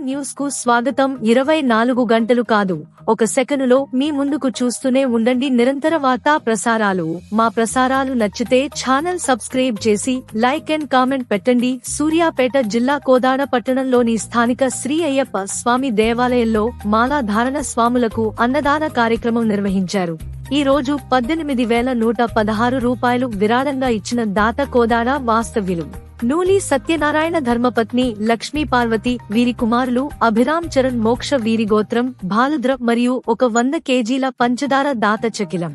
న్యూస్కు స్వాగతం. ఇరవై నాలుగు గంటలు కాదు. ఒక సెకనులో మీ ముందుకు చూస్తూనే ఉండండి. నిరంతర వార్తా ప్రసారాలు. మా ప్రసారాలు నచ్చితే ఛానల్ సబ్స్క్రైబ్ చేసి లైక్ అండ్ కామెంట్ పెట్టండి. సూర్యాపేట జిల్లా కోదాడ పట్టణంలోని స్థానిక శ్రీ అయ్యప్ప స్వామి దేవాలయంలో మాలాధారణ స్వాములకు అన్నదాన కార్యక్రమం నిర్వహించారు. ఈ రోజు పద్దెనిమిది వేల నూట పదహారు రూపాయలు విరాళంగా ఇచ్చిన దాత కోదాడ వాస్తవ్యులు. నూలి సత్యనారాయణ ధర్మపత్ని లక్ష్మీ పార్వతి వీరి కుమారులు అభిరామ్ చరణ్ మోక్ష వీరి గోత్రం భాలద్ర మరియు ఒక వంద కేజీల పంచదార దాత చకిలం.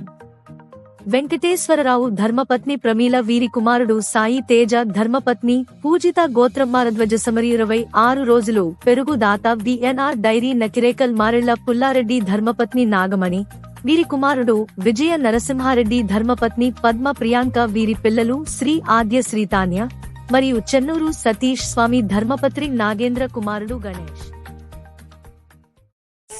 వెంకటేశ్వరరావు ధర్మపత్ని ప్రమీల వీరి కుమారుడు సాయి తేజ ధర్మపత్ని పూజిత గోత్రమారధ్వజ సమరి ఇరవై ఆరు రోజులు పెరుగు దాత విఎన్ఆర్ డైరీ నకిరేకల్ మారెళ్ళ పుల్లారెడ్డి ధర్మపత్ని నాగమణి వీరి కుమారుడు విజయ నరసింహారెడ్డి ధర్మపత్ని పద్మ ప్రియాంక వీరి పిల్లలు శ్రీ ఆద్య శ్రీతాన్య మరియు చెన్నూరు సతీష్ స్వామి ధర్మపత్రి నాగేంద్ర కుమారుడు గణేష్.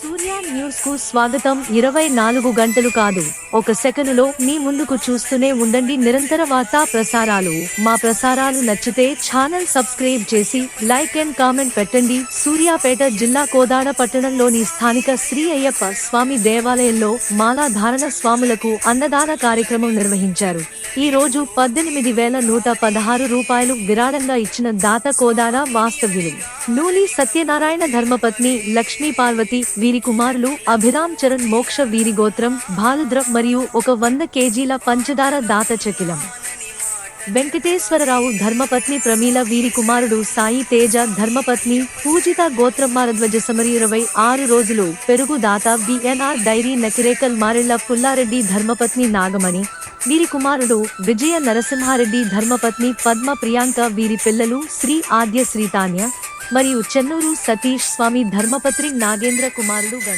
సూర్య న్యూస్కు స్వాగతం. ఇరవై నాలుగు గంటలు కాదు. ఒక సెకనులో మీ ముందుకు చూస్తూనే ఉండండి నిరంతర వార్తా ప్రసారాలు. మా ప్రసారాలు నచ్చితే ఛానల్ సబ్స్క్రైబ్ చేసి లైక్ అండ్ కామెంట్ పెట్టండి. సూర్యాపేట జిల్లా కోదాడ పట్టణంలోని స్థానిక శ్రీ అయ్యప్ప స్వామి దేవాలయంలో మాలాధారణ స్వాములకు అన్నదాన కార్యక్రమం నిర్వహించారు. ఈ రోజు పద్దెనిమిది వేల నూట పదహారు రూపాయలు విరాళంగా ఇచ్చిన దాత కోదార వాస్తవ్యులు. నూలి సత్యనారాయణ ధర్మపత్ని లక్ష్మీ పార్వతి వీరి కుమారులు అభిరామ్ చరణ్ మోక్ష వీరి గోత్రం భాలుద్ర మరియు ఒక వంద కేజీల పంచదార దాత చకిలం. వెంకటేశ్వరరావు ధర్మపత్ని ప్రమీల వీరి కుమారుడు సాయి తేజ ధర్మపత్ని పూజిత గోత్రమారధ్వజ సమరి ఇరవై ఆరు రోజులు పెరుగు దాత బిఎన్ఆర్ డైరీ నకిరేకల్ మారెళ్ళ పుల్లారెడ్డి ధర్మపత్ని నాగమణి వీరి కుమారుడు విజయ నరసింహారెడ్డి ధర్మపత్ని పద్మ ప్రియాంక వీరి పిల్లలు శ్రీ ఆద్య శ్రీతాన్య మరియు చెన్నూరు సతీష్ స్వామి ధర్మపత్రి నాగేంద్ర కుమారుడు గణ